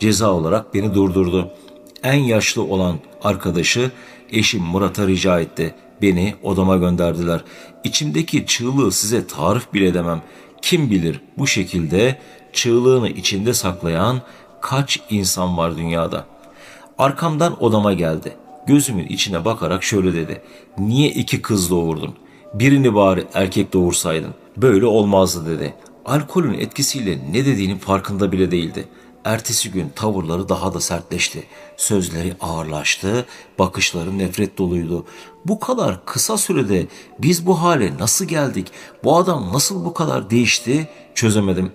ceza olarak beni durdurdu. En yaşlı olan arkadaşı eşim Murat'a rica etti. Beni odama gönderdiler. İçimdeki çığlığı size tarif bile edemem. Kim bilir bu şekilde çığlığını içinde saklayan kaç insan var dünyada. Arkamdan odama geldi. Gözümün içine bakarak şöyle dedi. Niye iki kız doğurdun? Birini bari erkek doğursaydın. Böyle olmazdı dedi. Alkolün etkisiyle ne dediğinin farkında bile değildi. Ertesi gün tavırları daha da sertleşti. Sözleri ağırlaştı, bakışları nefret doluydu. Bu kadar kısa sürede biz bu hale nasıl geldik? Bu adam nasıl bu kadar değişti? Çözemedim.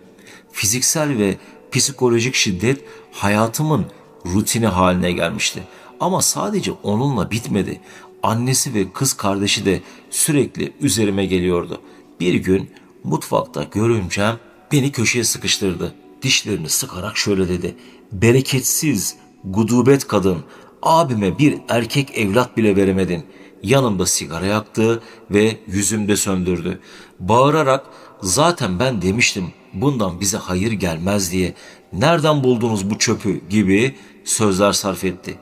Fiziksel ve psikolojik şiddet hayatımın rutini haline gelmişti. Ama sadece onunla bitmedi. Annesi ve kız kardeşi de sürekli üzerime geliyordu. Bir gün mutfakta görümcem beni köşeye sıkıştırdı. Dişlerini sıkarak şöyle dedi. Bereketsiz, gudubet kadın, abime bir erkek evlat bile veremedin. Yanımda sigara yaktı ve yüzümde söndürdü. Bağırarak zaten ben demiştim bundan bize hayır gelmez diye. Nereden buldunuz bu çöpü gibi sözler sarf etti.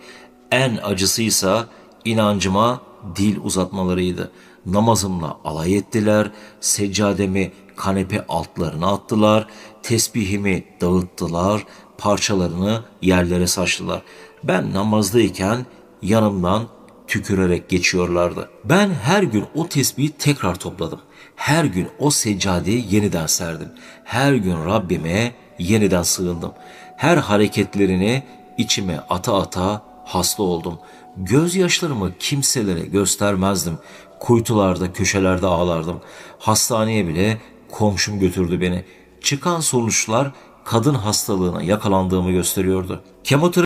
En acısıysa inancıma dil uzatmalarıydı. Namazımla alay ettiler, seccademi kanepe altlarına attılar, tesbihimi dağıttılar, parçalarını yerlere saçtılar. Ben namazdayken yanımdan tükürerek geçiyorlardı. Ben her gün o tesbihi tekrar topladım. Her gün o seccadeyi yeniden serdim. Her gün Rabbime yeniden sığındım. Her hareketlerini içime ata ata hasta oldum. Gözyaşlarımı kimselere göstermezdim. Kuytularda, köşelerde ağlardım. Hastaneye bile komşum götürdü beni. Çıkan sonuçlar kadın hastalığına yakalandığımı gösteriyordu. Kemoterapi